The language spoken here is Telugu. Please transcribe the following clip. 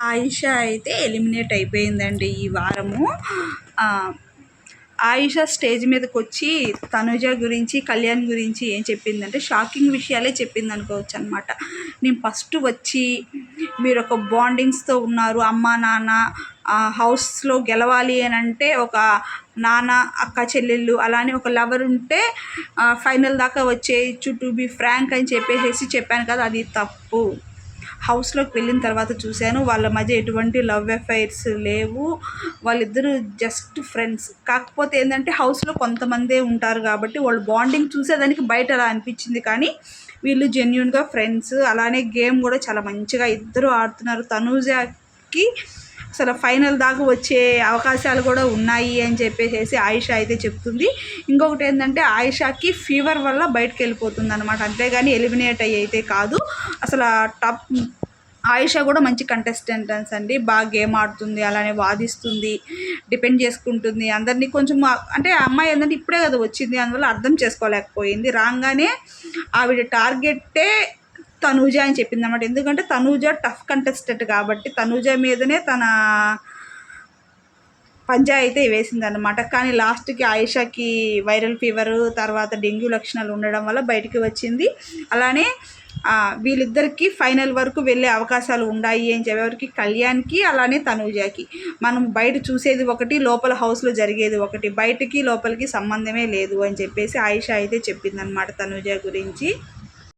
ఆయిషా అయితే ఎలిమినేట్ అయిపోయిందండి ఈ వారము. ఆయిషా స్టేజ్ మీదకి వచ్చి తనుజ గురించి కళ్యాణ్ గురించి ఏం చెప్పిందంటే షాకింగ్ విషయాలే చెప్పింది అనుకోవచ్చు అనమాట నేను ఫస్ట్ వచ్చి మీరు ఒక బాండింగ్స్తో ఉన్నారు అమ్మ నాన్న హౌస్లో గెలవాలి అని అంటే ఒక నాన్న అక్క చెల్లెళ్ళు అలానే ఒక లవర్ ఉంటే ఫైనల్ దాకా వచ్చే చుట్టూ బి ఫ్రాంక్ అని చెప్పేసి చెప్పాను కదా అది తప్పు. హౌస్లోకి వెళ్ళిన తర్వాత చూశాను వాళ్ళ మధ్య ఎటువంటి లవ్ అఫైర్స్ లేవు. వాళ్ళిద్దరూ జస్ట్ ఫ్రెండ్స్. కాకపోతే ఏంటంటే హౌస్లో కొంతమందే ఉంటారు కాబట్టి వాళ్ళు బాండింగ్ చూసేదానికి బయట అలా అనిపించింది. కానీ వీళ్ళు జెన్యున్గా ఫ్రెండ్స్. అలానే గేమ్ కూడా చాలా మంచిగా ఇద్దరు ఆడుతున్నారు. కి అసలు ఫైనల్ దాకా వచ్చే అవకాశాలు కూడా ఉన్నాయి అని చెప్పేసి ఆయిషా అయితే చెప్తుంది. ఇంకొకటి ఏంటంటే ఆయిషాకి ఫీవర్ వల్ల బయటకు వెళ్ళిపోతుంది అనమాట అంతేగాని ఎలిమినేట్ అయ్యి అయితే కాదు. అసలు టప్ టాప్ ఆయిషా కూడా మంచి కంటెస్టెంట్స్ అండి. బాగా గేమ్ ఆడుతుంది అలానే వాదిస్తుంది డిపెండ్ చేసుకుంటుంది. అందరినీ కొంచెం అంటే ఆ అమ్మాయి ఏంటంటే ఇప్పుడే కదా వచ్చింది అందువల్ల అర్థం చేసుకోలేకపోయింది. రాగానే ఆవిడ టార్గెట్టే తనూజ అని చెప్పింది అనమాట ఎందుకంటే తనూజ టఫ్ కంటెస్టెంట్ కాబట్టి తనూజ మీదనే తన పంజా అయితే వేసింది అనమాట కానీ లాస్ట్కి ఆయిషాకి వైరల్ ఫీవర్ తర్వాత డెంగ్యూ లక్షణాలు ఉండడం వల్ల బయటికి వచ్చింది. అలానే వీళ్ళిద్దరికి ఫైనల్ వరకు వెళ్ళే అవకాశాలు ఉన్నాయి అని చెప్పేవరకు కళ్యాణ్కి అలానే తనూజాకి. మనం బయట చూసేది ఒకటి లోపల హౌస్లో జరిగేది ఒకటి. బయటికి లోపలికి సంబంధమే లేదు అని చెప్పేసి ఆయిషా అయితే చెప్పిందనమాట తనూజ గురించి.